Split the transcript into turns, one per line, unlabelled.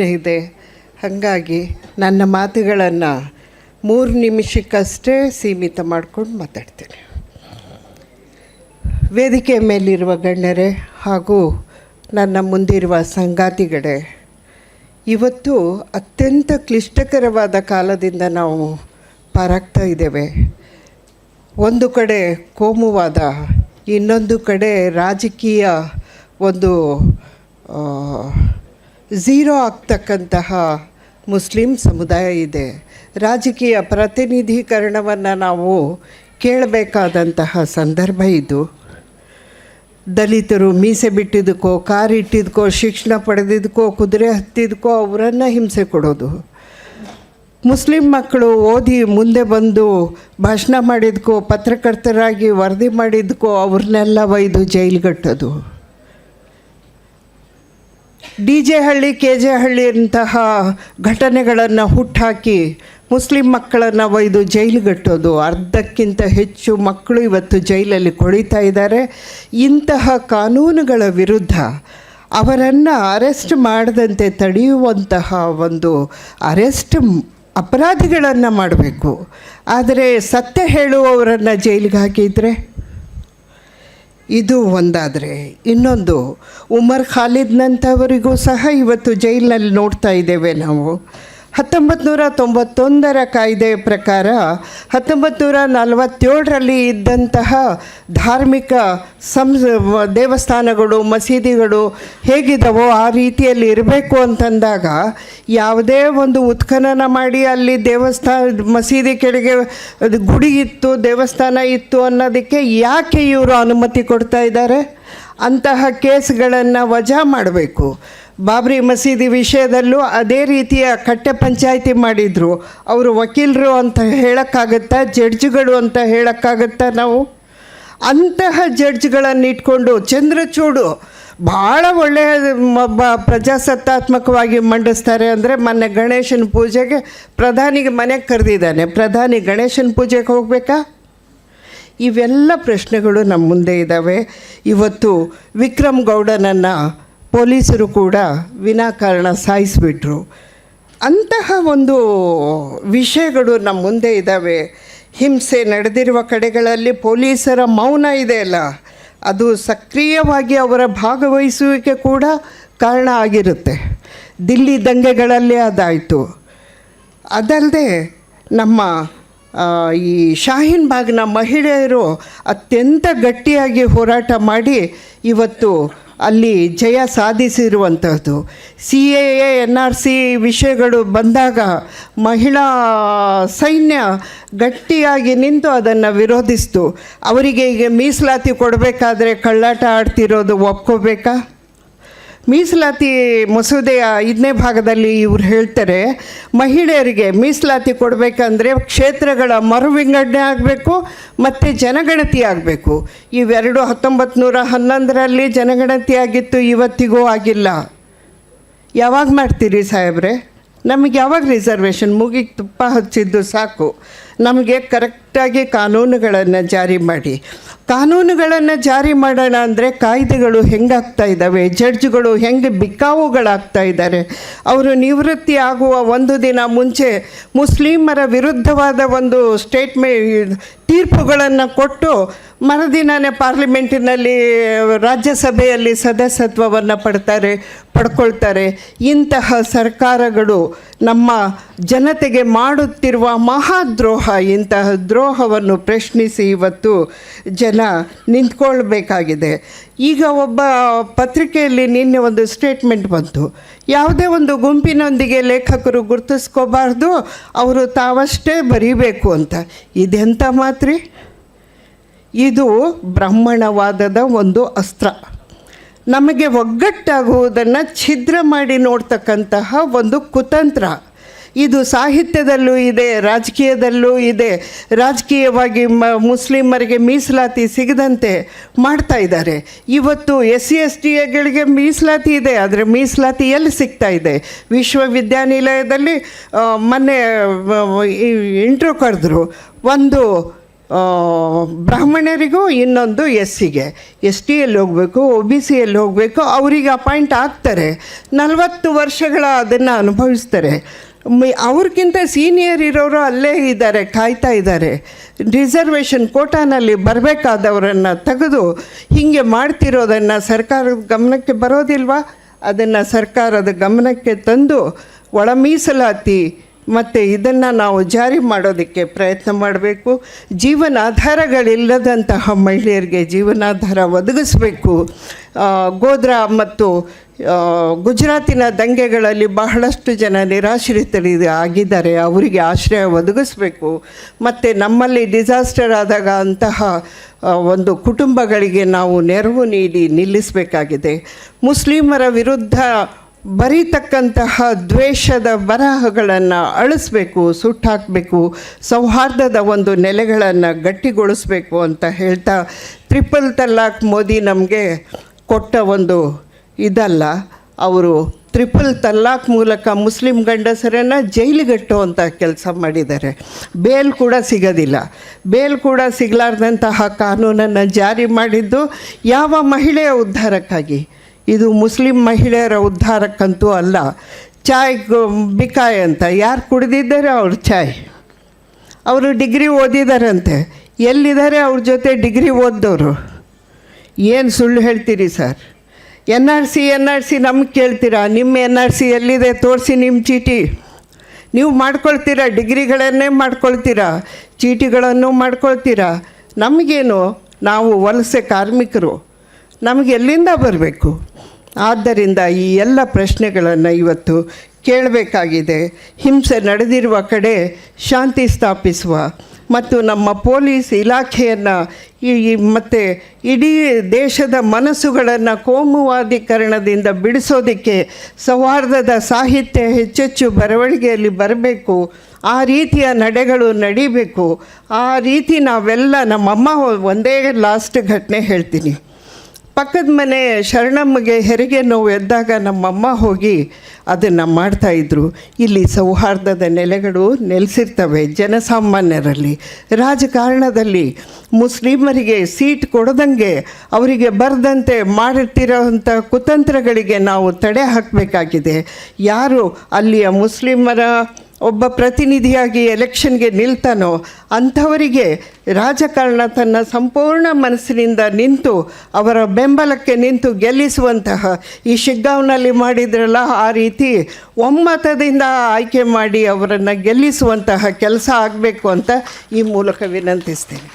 ಪ್ರಶ್ನೆ ಇದೆ ಹಾಗಾಗಿ ನನ್ನ ಮಾತುಗಳನ್ನು ಮೂರು ನಿಮಿಷಕ್ಕಷ್ಟೇ ಸೀಮಿತ ಮಾಡ್ಕೊಂಡು ಮಾತಾಡ್ತೇನೆ. ವೇದಿಕೆ ಮೇಲಿರುವ ಗಣ್ಯರೇ ಹಾಗೂ ನನ್ನ ಮುಂದಿರುವ ಸಂಗಾತಿಗಳೇ, ಇವತ್ತು ಅತ್ಯಂತ ಕ್ಲಿಷ್ಟಕರವಾದ ಕಾಲದಿಂದ ನಾವು ಪಾರಾಗ್ತಾ ಇದ್ದೇವೆ. ಒಂದು ಕಡೆ ಕೋಮುವಾದ, ಇನ್ನೊಂದು ಕಡೆ ರಾಜಕೀಯ ಒಂದು ಝೀರೋ ಆಗ್ತಕ್ಕಂತಹ ಮುಸ್ಲಿಂ ಸಮುದಾಯ ಇದೆ. ರಾಜಕೀಯ ಪ್ರತಿನಿಧೀಕರಣವನ್ನು ನಾವು ಕೇಳಬೇಕಾದಂತಹ ಸಂದರ್ಭ ಇದು. ದಲಿತರು ಮೀಸೆ ಬಿಟ್ಟಿದ್ದಕ್ಕೋ, ಕಾರ್ ಇಟ್ಟಿದ್ಕೋ ಶಿಕ್ಷಣ ಪಡೆದಿದ್ದಕ್ಕೋ, ಕುದುರೆ ಹತ್ತಿದ್ದಕ್ಕೋ ಅವರನ್ನು ಹಿಂಸೆ ಕೊಡೋದು. ಮುಸ್ಲಿಂ ಮಕ್ಕಳು ಓದಿ ಮುಂದೆ ಬಂದು ಭಾಷಣ ಮಾಡಿದ್ಕೋ ಪತ್ರಕರ್ತರಾಗಿ ವರದಿ ಮಾಡಿದ್ಕೋ ಅವ್ರನ್ನೆಲ್ಲ ಒಯ್ದು ಜೈಲ್ಗಟ್ಟೋದು. D J Halli K J Halli ಅಂತಹ ಘಟನೆಗಳನ್ನು ಹುಟ್ಟಾಕಿ ಮುಸ್ಲಿಂ ಮಕ್ಕಳನ್ನು ಒಯ್ದು ಜೈಲುಗಟ್ಟೋದು. ಅರ್ಧಕ್ಕಿಂತ ಹೆಚ್ಚು ಮಕ್ಕಳು ಇವತ್ತು ಜೈಲಲ್ಲಿ ಕೊಳಿತಾ ಇದ್ದಾರೆ. ಇಂತಹ ಕಾನೂನುಗಳ ವಿರುದ್ಧ ಅವರನ್ನು ಅರೆಸ್ಟ್ ಮಾಡದಂತೆ ತಡೆಯುವಂತಹ ಒಂದು ಅರೆಸ್ಟ್ ಅಪರಾಧಿಗಳನ್ನು ಮಾಡಬೇಕು. ಆದರೆ ಸತ್ಯ ಹೇಳುವವರನ್ನು ಜೈಲಿಗೆ ಹಾಕಿದರೆ? ಇದು ಒಂದಾದರೆ ಇನ್ನೊಂದು ಉಮರ್ ಖಾಲಿದ್ನಂಥವರಿಗೂ ಸಹ ಇವತ್ತು ಜೈಲಿನಲ್ಲಿ ನೋಡ್ತಾ ಇದ್ದೇವೆ ನಾವು. ಹತ್ತೊಂಬತ್ತು ನೂರ ತೊಂಬತ್ತೊಂದರ ಕಾಯ್ದೆ ಪ್ರಕಾರ ಹತ್ತೊಂಬತ್ತು ನೂರ ನಲವತ್ತೇಳರಲ್ಲಿ ಇದ್ದಂತಹ ಧಾರ್ಮಿಕ ಸಂಸ್, ದೇವಸ್ಥಾನಗಳು, ಮಸೀದಿಗಳು ಹೇಗಿದ್ದಾವೋ ಆ ರೀತಿಯಲ್ಲಿ ಇರಬೇಕು ಅಂತಂದಾಗ ಯಾವುದೇ ಒಂದು ಉತ್ಖನನ ಮಾಡಿ ಅಲ್ಲಿ ದೇವಸ್ಥಾನ, ಮಸೀದಿ ಕೆಳಗೆ ಗುಡಿ ಇತ್ತು, ದೇವಸ್ಥಾನ ಇತ್ತು ಅನ್ನೋದಕ್ಕೆ ಯಾಕೆ ಇವರು ಅನುಮತಿ ಕೊಡ್ತಾ ಇದ್ದಾರೆ? ಅಂತಹ ಕೇಸ್ಗಳನ್ನು ವಜಾ ಮಾಡಬೇಕು. ಬಾಬ್ರಿ ಮಸೀದಿ ವಿಷಯದಲ್ಲೂ ಅದೇ ರೀತಿಯ ಕಟ್ಟೆ ಪಂಚಾಯಿತಿ ಮಾಡಿದರು. ಅವರು ವಕೀಲರು ಅಂತ ಹೇಳೋಕ್ಕಾಗತ್ತಾ, ಜಡ್ಜ್ಗಳು ಅಂತ ಹೇಳೋಕ್ಕಾಗತ್ತಾ ನಾವು? ಅಂತಹ ಜಡ್ಜ್ಗಳನ್ನು ಇಟ್ಕೊಂಡು ಚಂದ್ರಚೂಡು ಭಾಳ ಒಳ್ಳೆಯ ಒಬ್ಬ ಪ್ರಜಾಸತ್ತಾತ್ಮಕವಾಗಿ ಮಂಡಿಸ್ತಾರೆ ಅಂದರೆ ಮೊನ್ನೆ ಗಣೇಶನ ಪೂಜೆಗೆ ಪ್ರಧಾನಿಗೆ ಮನೆಗೆ ಕರೆದಿದ್ದಾನೆ. ಪ್ರಧಾನಿ ಗಣೇಶನ ಪೂಜೆಗೆ ಹೋಗಬೇಕಾ? ಇವೆಲ್ಲ ಪ್ರಶ್ನೆಗಳು ನಮ್ಮ ಮುಂದೆ ಇದ್ದಾವೆ ಇವತ್ತು ವಿಕ್ರಮ್ ಗೌಡನನ್ನು ಪೊಲೀಸರು ಕೂಡ ವಿನಾಕಾರಣ ಸಾಯಿಸಿಬಿಟ್ರು. ಅಂತಹ ಒಂದು ವಿಷಯಗಳು ನಮ್ಮ ಮುಂದೆ ಇದ್ದಾವೆ. ಹಿಂಸೆ ನಡೆದಿರುವ ಕಡೆಗಳಲ್ಲಿ ಪೊಲೀಸರ ಮೌನ ಇದೆಯಲ್ಲ ಅದು ಸಕ್ರಿಯವಾಗಿ ಅವರ ಭಾಗವಹಿಸುವಿಕೆ ಕೂಡ ಕಾರಣ ಆಗಿರುತ್ತೆ. ದಿಲ್ಲಿ ದಂಗೆಗಳಲ್ಲಿ ಅದಾಯಿತು. ಅದಲ್ಲದೆ ನಮ್ಮ ಈ ಶಾಹೀನ್ ಬಾಗ್ನ ಮಹಿಳೆಯರು ಅತ್ಯಂತ ಗಟ್ಟಿಯಾಗಿ ಹೋರಾಟ ಮಾಡಿ ಇವತ್ತು ಅಲ್ಲಿ ಜಯ ಸಾಧಿಸಿರುವಂಥದ್ದು C A, N R C ವಿಷಯಗಳು ಬಂದಾಗ ಮಹಿಳಾ ಸೈನ್ಯ ಗಟ್ಟಿಯಾಗಿ ನಿಂತು ಅದನ್ನು ವಿರೋಧಿಸ್ತು. ಅವರಿಗೆ ಈಗ ಮೀಸಲಾತಿ ಕೊಡಬೇಕಾದ್ರೆ ಕಳ್ಳಾಟ ಆಡ್ತಿರೋದು ಒಪ್ಕೋಬೇಕಾ? ಮೀಸಲಾತಿ ಮಸೂದೆಯ ಐದನೇ ಭಾಗದಲ್ಲಿ ಇವ್ರು ಹೇಳ್ತಾರೆ, ಮಹಿಳೆಯರಿಗೆ ಮೀಸಲಾತಿ ಕೊಡಬೇಕಂದ್ರೆ ಕ್ಷೇತ್ರಗಳ ಮರು ವಿಂಗಡಣೆ ಆಗಬೇಕು ಮತ್ತು ಜನಗಣತಿ ಆಗಬೇಕು. ಇವೆರಡು ಹತ್ತೊಂಬತ್ತು ನೂರ ಹನ್ನೊಂದರಲ್ಲಿ ಜನಗಣತಿ ಆಗಿತ್ತು ಇವತ್ತಿಗೂ ಆಗಿಲ್ಲ. ಯಾವಾಗ ಮಾಡ್ತೀರಿ ಸಾಹೇಬ್ರೆ? ನಮಗೆ ಯಾವಾಗ ರಿಸರ್ವೇಷನ್ ಮುಗಿಗೆ ತುಪ್ಪ ಹಚ್ಚಿದ್ದು ಸಾಕು. ನಮಗೆ ಕರೆಕ್ಟಾಗಿ ಕಾನೂನುಗಳನ್ನು ಜಾರಿ ಮಾಡಿ. ಕಾನೂನುಗಳನ್ನು ಜಾರಿ ಮಾಡೋಣ ಅಂದರೆ ಕಾಯ್ದೆಗಳು ಹೆಂಗಾಗ್ತಾ ಇದ್ದಾವೆ ಜಡ್ಜ್ಗಳು ಹೆಂಗೆ ಬಿಕ್ಕಾವುಗಳಾಗ್ತಾ ಇದ್ದಾರೆ ಅವರು ನಿವೃತ್ತಿ ಆಗುವ ಒಂದು ದಿನ ಮುಂಚೆ ಮುಸ್ಲಿಮರ ವಿರುದ್ಧವಾದ ಒಂದು ಸ್ಟೇಟ್ಮೆ ತೀರ್ಪುಗಳನ್ನು ಕೊಟ್ಟು ಮರುದಿನನೇ ಪಾರ್ಲಿಮೆಂಟಿನಲ್ಲಿ ರಾಜ್ಯಸಭೆಯಲ್ಲಿ ಸದಸ್ಯತ್ವವನ್ನು ಪಡ್ತಾರೆ ಪಡ್ಕೊಳ್ತಾರೆ. ಇಂತಹ ಸರ್ಕಾರಗಳು ನಮ್ಮ ಜನತೆಗೆ ಮಾಡುತ್ತಿರುವ ಮಹಾದ್ರೋಹ, ಇಂತಹ ದ್ರೋಹವನ್ನು ಪ್ರಶ್ನಿಸಿ ಇವತ್ತು ಜನ ನಿಂತ್ಕೊಳ್ಬೇಕಾಗಿದೆ. ಈಗ ಒಬ್ಬ ಪತ್ರಿಕೆಯಲ್ಲಿ ನಿನ್ನೆ ಒಂದು ಸ್ಟೇಟ್ಮೆಂಟ್ ಬಂತು. ಯಾವುದೇ ಒಂದು ಗುಂಪಿನೊಂದಿಗೆ ಲೇಖಕರು ಗುರುತಿಸ್ಕೋಬಾರ್ದು, ಅವರು ತಾವಷ್ಟೇ ಬರೀಬೇಕು ಅಂತ. ಇದೆಂಥ ಮಾತ್ರಿ? ಇದು ಬ್ರಾಹ್ಮಣವಾದದ ಒಂದು ಅಸ್ತ್ರ. ನಮಗೆ ಒಗ್ಗಟ್ಟಾಗುವುದನ್ನು ಛಿದ್ರ ಮಾಡಿ ನೋಡ್ತಕ್ಕಂತಹ ಒಂದು ಕುತಂತ್ರ. ಇದು ಸಾಹಿತ್ಯದಲ್ಲೂ ಇದೆ, ರಾಜಕೀಯದಲ್ಲೂ ಇದೆ. ರಾಜಕೀಯವಾಗಿ ಮ, ಮುಸ್ಲಿಮರಿಗೆ ಮೀಸಲಾತಿ ಸಿಗದಂತೆ ಮಾಡ್ತಾ ಇದ್ದಾರೆ. ಇವತ್ತು ಎಸ್ ಸಿ ಎಸ್ ಟಿ ಎಗಳಿಗೆ ಮೀಸಲಾತಿ ಇದೆ, ಆದರೆ ಮೀಸಲಾತಿ ಎಲ್ಲಿ ಸಿಗ್ತಾ ಇದೆ? ವಿಶ್ವವಿದ್ಯಾನಿಲಯದಲ್ಲಿ ಮೊನ್ನೆ ಇಂಟ್ರೋ ಕರೆದ್ರು. ಒಂದು ಬ್ರಾಹ್ಮಣರಿಗೂ ಇನ್ನೊಂದು ಎಸ್ ಸಿಗೆ ಎಸ್ ಟಿಯಲ್ಲಿ ಹೋಗಬೇಕು, ಒ ಬಿ ಸಿಯಲ್ಲಿ ಹೋಗಬೇಕು, ಅವರಿಗೆ ಅಪಾಯಿಂಟ್ ಆಗ್ತಾರೆ. ನಲವತ್ತು ವರ್ಷಗಳ ಅದನ್ನು ಅನುಭವಿಸ್ತಾರೆ. ಅವ್ರಿಗಿಂತ ಸೀನಿಯರ್ ಇರೋರು ಅಲ್ಲೇ ಇದ್ದಾರೆ, ಕಾಯ್ತಾ ಇದ್ದಾರೆ. ರಿಸರ್ವೇಷನ್ ಕೋಟಾನಲ್ಲಿ ಬರಬೇಕಾದವರನ್ನು ತೆಗೆದು ಹೀಗೆ ಮಾಡ್ತಿರೋದನ್ನು ಸರ್ಕಾರದ ಗಮನಕ್ಕೆ ಬರೋದಿಲ್ವಾ? ಅದನ್ನು ಸರ್ಕಾರದ ಗಮನಕ್ಕೆ ತಂದು ಒಳ ಮೀಸಲಾತಿ ಮತ್ತು ಇದನ್ನು ನಾವು ಜಾರಿ ಮಾಡೋದಕ್ಕೆ ಪ್ರಯತ್ನ ಮಾಡಬೇಕು. ಜೀವನಾಧಾರಗಳಿಲ್ಲದಂತಹ ಮಹಿಳೆಯರಿಗೆ ಜೀವನಾಧಾರ ಒದಗಿಸಬೇಕು. ಗೋದ್ರಾ ಮತ್ತು ಗುಜರಾತಿನ ದಂಗೆಗಳಲ್ಲಿ ಬಹಳಷ್ಟು ಜನ ನಿರಾಶ್ರಿತರಿ ಆಗಿದ್ದಾರೆ. ಅವರಿಗೆ ಆಶ್ರಯ ಒದಗಿಸಬೇಕು. ಮತ್ತು ನಮ್ಮಲ್ಲಿ ಡಿಸಾಸ್ಟರ್ ಆದಾಗ ಅಂತಹ ಒಂದು ಕುಟುಂಬಗಳಿಗೆ ನಾವು ನೆರವು ನೀಡಿ ನಿಲ್ಲಿಸಬೇಕಾಗಿದೆ. ಮುಸ್ಲಿಮರ ವಿರುದ್ಧ ಬರೀತಕ್ಕಂತಹ ದ್ವೇಷದ ಬರಹಗಳನ್ನು ಅಳಿಸ್ಬೇಕು, ಸುಟ್ಟಾಕಬೇಕು, ಸೌಹಾರ್ದದ ಒಂದು ನೆಲೆಗಳನ್ನು ಗಟ್ಟಿಗೊಳಿಸ್ಬೇಕು ಅಂತ ಹೇಳ್ತಾ ತ್ರಿಪಲ್ ತಲಾಕ್ ಮೋದಿ ನಮಗೆ ಕೊಟ್ಟ ಒಂದು ಇದಲ್ಲ, ಅವರು ತ್ರಿಪಲ್ ತಲ್ಲಾಕ್ ಮೂಲಕ ಮುಸ್ಲಿಂ ಗಂಡಸರನ್ನು ಜೈಲಿಗಟ್ಟುವಂಥ ಕೆಲಸ ಮಾಡಿದ್ದಾರೆ. ಬೇಲ್ ಕೂಡ ಸಿಗೋದಿಲ್ಲ. ಬೇಲ್ ಕೂಡ ಸಿಗಲಾರ್ದಂತಹ ಕಾನೂನನ್ನು ಜಾರಿ ಮಾಡಿದ್ದು ಯಾವ ಮಹಿಳೆಯ ಉದ್ಧಾರಕ್ಕಾಗಿ? ಇದು ಮುಸ್ಲಿಂ ಮಹಿಳೆಯರ ಉದ್ಧಾರಕ್ಕಂತೂ ಅಲ್ಲ, ಚಾಯ್ ಬಿಕಾಯ್ ಅಂತ. ಯಾರು ಕುಡಿದಿದ್ದಾರೆ ಅವ್ರು ಚಾಯ್? ಅವರು ಡಿಗ್ರಿ ಓದಿದಾರಂತೆ. ಎಲ್ಲಿದ್ದಾರೆ ಅವ್ರ ಜೊತೆ ಡಿಗ್ರಿ ಓದಿದವರು? ಏನು ಸುಳ್ಳು ಹೇಳ್ತೀರಿ sir? N R C, N R C ನಮ್ಗೆ ಕೇಳ್ತೀರಾ? ನಿಮ್ಮ ಎನ್ ಆರ್ ಸಿ ಎಲ್ಲಿದೆ? ತೋರಿಸಿ ನಿಮ್ಮ ಚೀಟಿ. ನೀವು ಮಾಡ್ಕೊಳ್ತೀರಾ? ಡಿಗ್ರಿಗಳನ್ನೇ ಮಾಡ್ಕೊಳ್ತೀರಾ? ಚೀಟಿಗಳನ್ನು ಮಾಡ್ಕೊಳ್ತೀರಾ? ನಮಗೇನು? ನಾವು ವಲಸೆ ಕಾರ್ಮಿಕರು. ನಮಗೆ ಎಲ್ಲಿಂದ ಬರಬೇಕು? ಆದ್ದರಿಂದ ಈ ಎಲ್ಲ ಪ್ರಶ್ನೆಗಳನ್ನು ಇವತ್ತು ಕೇಳಬೇಕಾಗಿದೆ. ಹಿಂಸೆ ನಡೆದಿರುವ ಕಡೆ ಶಾಂತಿ ಸ್ಥಾಪಿಸುವ ಮತ್ತು ನಮ್ಮ ಪೊಲೀಸ್ ಇಲಾಖೆಯನ್ನು ಈ ಮತ್ತು ಇಡೀ ದೇಶದ ಮನಸ್ಸುಗಳನ್ನು ಕೋಮುವಾದೀಕರಣದಿಂದ ಬಿಡಿಸೋದಕ್ಕೆ ಸೌಹಾರ್ದದ ಸಾಹಿತ್ಯ ಹೆಚ್ಚೆಚ್ಚು ಬರವಣಿಗೆಯಲ್ಲಿ ಬರಬೇಕು. ಆ ರೀತಿಯ ನಡೆಗಳು ನಡೀಬೇಕು. ಆ ರೀತಿ ನಾವೆಲ್ಲ ನಮ್ಮಮ್ಮ ಒಂದೇ ಲಾಸ್ಟ್ ಘಟನೆ ಹೇಳ್ತೀನಿ. ಪಕ್ಕದ ಮನೆ ಶರಣಮ್ಮಗೆ ಹೆರಿಗೆ ನೋವು ಎದ್ದಾಗ ನಮ್ಮಮ್ಮ ಹೋಗಿ ಅದನ್ನು ಮಾಡ್ತಾಯಿದ್ರು ಇಲ್ಲಿ ಸೌಹಾರ್ದದ ನೆಲೆಗಳು ನೆಲೆಸಿರ್ತವೆ ಜನಸಾಮಾನ್ಯರಲ್ಲಿ. ರಾಜಕಾರಣದಲ್ಲಿ ಮುಸ್ಲಿಮರಿಗೆ ಸೀಟ್ ಕೊಡದಂಗೆ ಅವರಿಗೆ ಬರೆದಂತೆ ಮಾಡುತ್ತಿರೋವಂಥ ಕುತಂತ್ರಗಳಿಗೆ ನಾವು ತಡೆ ಹಾಕಬೇಕಾಗಿದೆ. ಯಾರು ಅಲ್ಲಿಯ ಮುಸ್ಲಿಮರ ಒಬ್ಬ ಪ್ರತಿನಿಧಿಯಾಗಿ ಎಲೆಕ್ಷನ್ಗೆ ನಿಲ್ತಾನೋ ಅಂಥವರಿಗೆ ರಾಜಕಾರಣ ತನ್ನ ಸಂಪೂರ್ಣ ಮನಸ್ಸಿನಿಂದ ನಿಂತು ಅವರ ಬೆಂಬಲಕ್ಕೆ ನಿಂತು ಗೆಲ್ಲಿಸುವಂತಹ ಈ ಶಿಗ್ಗಾವ್ನಲ್ಲಿ ಮಾಡಿದ್ರಲ್ಲ ಆ ರೀತಿ ಒಮ್ಮತದಿಂದ ಆಯ್ಕೆ ಮಾಡಿ ಅವರನ್ನು ಗೆಲ್ಲಿಸುವಂತಹ ಕೆಲಸ ಆಗಬೇಕು ಅಂತ ಈ ಮೂಲಕ ವಿನಂತಿಸ್ತೇನೆ.